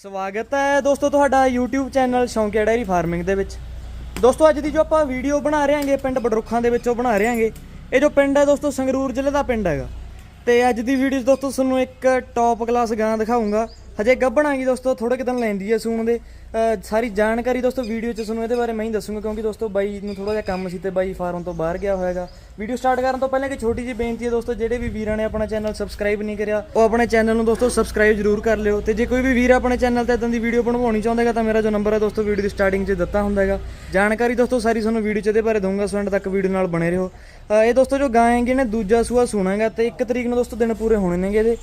ਸਵਾਗਤ ਹੈ ਦੋਸਤੋ ਤੁਹਾਡਾ YouTube ਚੈਨਲ ਸ਼ੌਂਕਿਆ ਡੈਰੀ ਫਾਰਮਿੰਗ ਦੇ ਵਿੱਚ। ਦੋਸਤੋ ਅੱਜ ਦੀ ਜੋ ਆਪਾਂ ਵੀਡੀਓ ਬਣਾ ਰਹੇ ਹਾਂਗੇ ਪਿੰਡ ਬਡਰੁੱਖਾਂ ਦੇ ਵਿੱਚ ਉਹ ਬਣਾ ਰਹੇ ਹਾਂਗੇ ਇਹ ਜੋ ਪਿੰਡ ਹੈ ਦੋਸਤੋ ਸੰਗਰੂਰ ਜ਼ਿਲ੍ਹੇ ਦਾ ਪਿੰਡ ਹੈਗਾ। ਤੇ ਅੱਜ ਦੀ ਵੀਡੀਓ 'ਚ ਦੋਸਤੋ ਤੁਹਾਨੂੰ ਇੱਕ ਟੌਪ ਕਲਾਸ ਗਾਂ ਦਿਖਾਉਂਗਾ ਹਜੇ ਗੱਭਣ ਆਗੀ ਦੋਸਤੋ ਥੋੜੇ ਕਿ ਦਿਨ ਲੈਂਦੀ ਹੈ ਸੂਣ ਦੇ। ਸਾਰੀ ਜਾਣਕਾਰੀ ਦੋਸਤੋ, ਵੀਡੀਓ 'ਚ ਤੁਹਾਨੂੰ ਇਹਦੇ ਬਾਰੇ ਮੈਂ ਹੀ ਦੱਸੂਗਾ, ਕਿਉਂਕਿ ਦੋਸਤੋ ਬਾਈ ਨੂੰ ਥੋੜਾ ਜਿਹਾ ਕੰਮ ਸੀ ਤੇ ਬਾਈ ਫਾਰਮ ਤੋਂ ਬਾਹਰ ਗਿਆ ਹੋਇਆਗਾ। ਵੀਡੀਓ ਸਟਾਰਟ ਕਰਨ ਤੋਂ ਪਹਿਲਾਂ ਇੱਕ ਛੋਟੀ ਜਿਹੀ ਬੇਨਤੀ ਹੈ ਦੋਸਤੋ, ਜਿਹੜੇ ਵੀ ਵੀਰਾਂ ਨੇ ਆਪਣਾ ਚੈਨਲ ਸਬਸਕ੍ਰਾਈਬ ਨਹੀਂ ਕਰਿਆ, ਉਹ ਆਪਣੇ ਚੈਨਲ ਨੂੰ ਦੋਸਤੋ ਸਬਸਕ੍ਰਾਈਬ ਜ਼ਰੂਰ ਕਰ ਲਿਓ। ਤੇ ਜੇ ਕੋਈ ਵੀ ਵੀਰ ਆਪਣੇ ਚੈਨਲ ਤੇ ਇਦਾਂ ਦੀ ਵੀਡੀਓ ਬਣਵਾਉਣੀ ਚਾਹੁੰਦਾ ਹੈਗਾ ਤਾਂ ਮੇਰਾ ਜੋ ਨੰਬਰ ਹੈ ਦੋਸਤੋ, ਵੀਡੀਓ ਦੀ ਸਟਾਰਟਿੰਗ 'ਚ ਦਿੱਤਾ ਹੁੰਦਾ ਹੈਗਾ ਜਾਣਕਾਰੀ ਦੋਸਤੋ, ਸਾਰੀ ਤੁਹਾਨੂੰ ਵੀਡੀਓ 'ਚ ਇਹਦੇ ਬਾਰੇ ਦਊਂਗਾ, ਸੋ ਐਂਡ ਤੱਕ ਵੀਡੀਓ ਨਾਲ ਬਣੇ ਰਹੋ। ਅਹ ਇਹ ਦੋਸਤੋ ਜੋ ਗਾਂ ਨੇ, ਦੂਜਾ ਸੂਆ ਸੁਣਾਂਗਾ, ਤੇ 1 ਤਰੀਕ ਨੂੰ ਦੋਸਤੋ ਦਿਨ ਪੂਰੇ ਹੋਣੇ ਨੇਗੇ ਇਹਦੇ।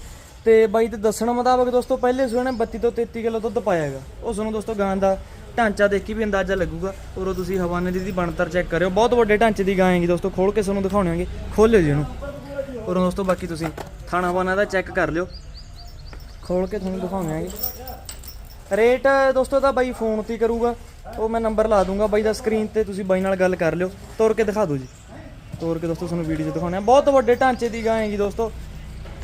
ਤੇ ਬਾਈ ਦੇ ਦੱਸਣ ਮੁਤਾਬਕ ਦੋਸਤੋ, ਪਹਿਲੇ ਸੂਏ ਨੇ 32 ਤੋਂ 33 ਕਿਲੋ ਦੁੱਧ ਪਾਇਆ ਹੈਗਾ। ਉਹ ਤੁਹਾਨੂੰ ਦੋਸਤੋ ਗਾਂ ਦਾ ਢਾਂਚਾ ਦੇਖ ਕੇ ਵੀ ਅੰਦਾਜ਼ਾ ਲੱਗੂਗਾ। ਔਰ ਤੁਸੀਂ ਹਵਾਨੇ ਦੀ ਦੀ ਬਣਤਰ ਚੈੱਕ ਕਰਿਓ। ਬਹੁਤ ਵੱਡੇ ਢਾਂਚੇ ਦੀ ਗਾਂ ਹੈਗੀ ਦੋਸਤੋ, ਖੋਲ ਕੇ ਤੁਹਾਨੂੰ ਦਿਖਾਉਣਾਂਗੇ ਖੋਲਿਓ ਜੀ ਇਹਨੂੰ। ਔਰ ਦੋਸਤੋ, ਬਾਕੀ ਤੁਸੀਂ ਥਾਣਾ ਹਵਾਨਾ ਦਾ ਚੈੱਕ ਕਰ ਲਿਓ। ਖੋਲ ਕੇ ਤੁਹਾਨੂੰ ਦਿਖਾਉਣਾਂਗੇ ਰੇਟ ਦੋਸਤੋ ਤਾਂ ਬਾਈ ਫੋਨ ਤੇ ਕਰੂਗਾ। ਉਹ ਮੈਂ ਨੰਬਰ ਲਾ ਦੂੰਗਾ ਬਾਈ ਦਾ ਸਕਰੀਨ ਤੇ, ਤੁਸੀਂ ਬਾਈ ਨਾਲ ਗੱਲ ਕਰ ਲਿਓ। ਤੋਰ ਕੇ ਦਿਖਾ ਦਿਓ ਜੀ। ਤੋਰ ਕੇ ਦੋਸਤੋ, ਤੁਹਾਨੂੰ ਵੀਡੀਓ 'ਚ ਦਿਖਾਉਣਾ ਬਹੁਤ ਵੱਡੇ ਢਾਂਚੇ ਦੀ ਗਾਂ ਹੈਗੀ ਦੋਸਤੋ।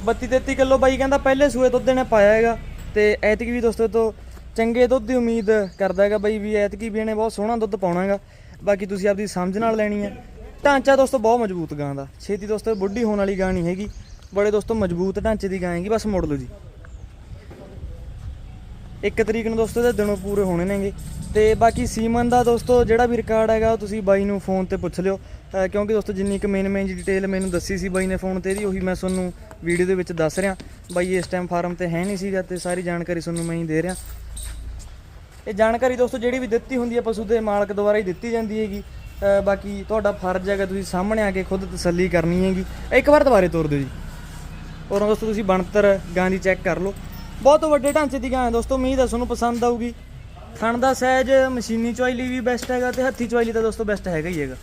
32 33 ਕਿਲੋ ਬਾਈ ਕਹਿੰਦਾ ਪਹਿਲੇ ਸੂਏ ਦੁੱਧ ਨੇ ਪਾਇਆ ਹੈਗਾ ਤੇ ਐਤਕੀ ਵੀ ਦੋਸਤੋ ਤੋਂ ਚੰਗੇ ਦੁੱਧ ਦੀ ਉਮੀਦ ਕਰਦਾ ਹੈਗਾ ਬਾਈ ਵੀ ਐਤਕੀ ਵੀ ਇਹਨੇ ਬਹੁਤ ਸੋਹਣਾ ਦੁੱਧ ਪਾਉਣਾ ਹੈਗਾ। ਬਾਕੀ ਤੁਸੀਂ ਆਪਦੀ ਸਮਝ ਨਾਲ ਲੈਣੀ ਹੈ। ਢਾਂਚਾ ਦੋਸਤੋ ਬਹੁਤ ਮਜ਼ਬੂਤ ਗਾਂ ਦਾ। ਛੇਤੀ ਦੋਸਤੋ ਬੁੱਢੀ ਹੋਣ ਵਾਲੀ ਗਾਂ ਨਹੀਂ ਹੈਗੀ। ਬੜੇ ਦੋਸਤੋ ਮਜ਼ਬੂਤ ਢਾਂਚੇ ਦੀ ਗਾਂ ਹੈਗੀ। ਬਸ ਮੋੜ ਲਓ ਜੀ। ਇੱਕ ਤਰੀਕ ਨੂੰ ਦੋਸਤੋ, ਇਹਦੇ ਦਿਨੋਂ ਪੂਰੇ ਹੋਣੇ ਨੇਗੇ। ਤੇ ਬਾਕੀ ਸੀਮਨ ਦਾ ਦੋਸਤੋ, ਜਿਹੜਾ ਵੀ ਰਿਕਾਰਡ ਹੈਗਾ, ਉਹ ਤੁਸੀਂ ਬਾਈ ਨੂੰ ਫੋਨ ਤੇ ਪੁੱਛ ਲਿਓ। ਅਹ ਕਿਉਂਕਿ ਦੋਸਤੋ, ਜਿੰਨੀ ਕੁ ਮੇਨ ਮੇਨ ਡਿਟੇਲ ਮੈਨੂੰ ਦੱਸੀ ਸੀ ਬਾਈ ਨੇ ਫੋਨ ਤੇ, ਇਹਦੀ ਉਹੀ ਮੈਂ ਤੁਹਾਨੂੰ ਵੀਡੀਓ ਦੇ ਵਿੱਚ ਦੱਸ ਰਿਹਾ। ਬਾਈ, ਇਸ ਟਾਈਮ ਫਾਰਮ ਤੇ ਹੈ ਨਹੀਂ ਸੀਗਾ ਤੇ ਸਾਰੀ ਜਾਣਕਾਰੀ ਤੁਹਾਨੂੰ ਮੈਂ ਹੀ ਦੇ ਰਿਹਾ। ਇਹ ਜਾਣਕਾਰੀ ਦੋਸਤੋ, ਜਿਹੜੀ ਵੀ ਦਿੱਤੀ ਹੁੰਦੀ ਹੈ ਪਸ਼ੂ ਦੇ ਮਾਲਕ ਦੁਆਰਾ ਹੀ ਦਿੱਤੀ ਜਾਂਦੀ ਹੈਗੀ। ਬਾਕੀ ਤੁਹਾਡਾ ਫਰਜ਼ ਹੈਗਾ, ਤੁਸੀਂ ਸਾਹਮਣੇ ਆ ਕੇ ਖੁਦ ਤਸੱਲੀ ਕਰਨੀ ਹੈਗੀ। ਇੱਕ ਵਾਰ ਦੁਬਾਰੇ ਤੋਰ ਦਿਓ ਜੀ। ਔਰ ਦੋਸਤੋ, ਤੁਸੀਂ ਬਣਤਰ ਗਾਂ ਦੀ ਚੈੱਕ ਕਰ ਲਓ। ਬਹੁਤ ਵੱਡੇ ਢਾਂਚੇ ਦੀ ਗਾਂ ਹੈ ਦੋਸਤੋ, ਮੀਂਹ ਹੈ ਤੁਹਾਨੂੰ ਪਸੰਦ ਆਊਗੀ। ਥਣ ਦਾ ਸਾਈਜ਼ ਮਸ਼ੀਨੀ ਚੁਆਈ ਲਈ ਵੀ ਬੈਸਟ ਹੈਗਾ ਤੇ ਹੱਥੀ ਚੁਆਈ ਲਈ ਤਾਂ ਦੋਸਤੋ ਬੈਸਟ ਹੈਗਾ ਹੀ ਹੈਗਾ।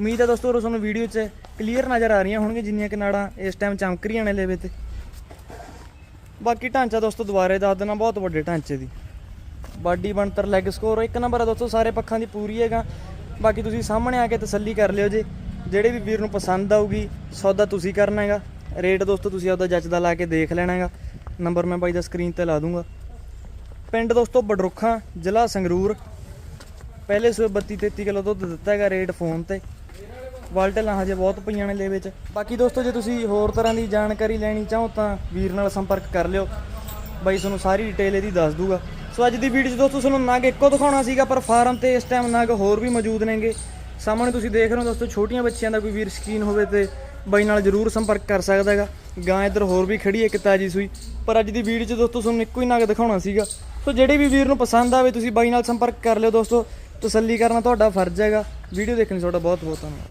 ਉਮੀਦ ਹੈ ਦੋਸਤੋ ਔਰ ਤੁਹਾਨੂੰ ਵੀਡੀਓ 'ਚ ਕਲੀਅਰ ਨਜ਼ਰ ਆ ਰਹੀਆਂ ਹੋਣਗੀਆਂ ਜਿੰਨੀਆਂ ਕਿ ਨਾੜਾਂ ਇਸ ਟਾਈਮ ਚਮਕ ਰਹੀਆਂ ਨੇ ਲੇਵੇ ਤੇ। ਬਾਕੀ ਢਾਂਚਾ ਦੋਸਤੋ, ਦੁਬਾਰੇ ਦੱਸ ਦੇਣਾ ਬਹੁਤ ਵੱਡੇ ਢਾਂਚੇ ਦੀ। ਬਾਡੀ ਬਣਤਰ ਲੈਗ ਸਕੋਰ ਇੱਕ ਨੰਬਰ ਹੈ ਦੋਸਤੋ, ਸਾਰੇ ਪੱਖਾਂ ਦੀ ਪੂਰੀ ਹੈਗਾ। ਬਾਕੀ ਤੁਸੀਂ ਸਾਹਮਣੇ ਆ ਕੇ ਤਸੱਲੀ ਕਰ ਲਿਓ ਜੇ, ਜਿਹੜੇ ਵੀ ਵੀਰ ਨੂੰ ਪਸੰਦ ਆਊਗੀ, ਸੌਦਾ ਤੁਸੀਂ ਕਰਨਾ ਹੈਗਾ। ਰੇਟ ਦੋਸਤੋ, ਤੁਸੀਂ ਆਪਦਾ ਜੱਜ ਦਾ ਲਾ ਕੇ ਦੇਖ ਲੈਣਾ ਹੈਗਾ। ਨੰਬਰ ਮੈਂ ਬਾਈ ਦਾ ਸਕਰੀਨ ਤੇ ਲਾ ਦੂੰਗਾ। ਪਿੰਡ ਦੋਸਤੋ ਬਡਰੁੱਖਾਂ, ਜ਼ਿਲ੍ਹਾ ਸੰਗਰੂਰ। ਪਹਿਲੇ ਸੂਏ 32 33 ਕਿਲੋ ਦੁੱਧ ਦਿੱਤਾ ਹੈਗਾ ਰੇਟ ਫੋਨ ਤੇ। ਵਾਲਟਲਾਂ ਹਜੇ ਬਹੁਤ ਪਈਆਂ ਨੇ ਲੈ ਵਿੱਚ। ਬਾਕੀ ਦੋਸਤੋ ਜੇ ਤੁਸੀਂ ਹੋਰ ਤਰ੍ਹਾਂ ਦੀ ਜਾਣਕਾਰੀ ਲੈਣੀ ਚਾਹੋ ਤਾਂ ਵੀਰ ਨਾਲ ਸੰਪਰਕ ਕਰ ਲਿਓ। ਬਾਈ ਤੁਹਾਨੂੰ ਸਾਰੀ ਡਿਟੇਲ ਇਹਦੀ ਦੱਸ ਦੂਗਾ। ਸੋ ਅੱਜ ਦੀ ਵੀਡੀਓ 'ਚ ਦੋਸਤੋ ਤੁਹਾਨੂੰ ਨਗ ਇੱਕੋ ਦਿਖਾਉਣਾ ਸੀਗਾ, ਪਰ ਫਾਰਮ ਤੇ ਇਸ ਟਾਈਮ ਨਗ ਹੋਰ ਵੀ ਮੌਜੂਦ ਨੇਗੇ। ਸਾਹਮਣੇ ਤੁਸੀਂ ਦੇਖ ਰਹੇ ਹੋ ਦੋਸਤੋ, ਛੋਟੀਆਂ ਬੱਚਿਆਂ ਦਾ ਕੋਈ ਵੀਰ ਸ਼ਕੀਨ ਹੋਵੇ ਤੇ ਬਾਈ ਨਾਲ ਜਰੂਰ ਸੰਪਰਕ ਕਰ ਸਕਦਾ ਹੈਗਾ। ਗਾਂ ਇੱਧਰ ਹੋਰ ਵੀ ਖੜੀ ਹੈ ਇੱਕ ਤਾਜੀ ਸੂਈ। ਪਰ ਅੱਜ ਦੀ ਵੀਡੀਓ 'ਚ ਦੋਸਤੋ ਤੁਹਾਨੂੰ ਇੱਕੋ ਹੀ ਨਗ ਦਿਖਾਉਣਾ ਸੀਗਾ। ਸੋ ਜਿਹੜੇ ਵੀ ਵੀਰ ਨੂੰ ਪਸੰਦ ਆਵੇ, ਤੁਸੀਂ ਬਾਈ ਨਾਲ ਸੰਪਰਕ ਕਰ ਲਿਓ ਦੋਸਤੋ। ਤਸੱਲੀ ਕਰਨਾ ਤੁਹਾਡਾ ਫਰਜ਼ ਹੈਗਾ। ਵੀਡੀਓ ਦੇਖਣ ਲਈ ਤੁਹਾਡਾ ਬਹੁਤ ਬਹੁਤ ਧੰਨਵਾਦ।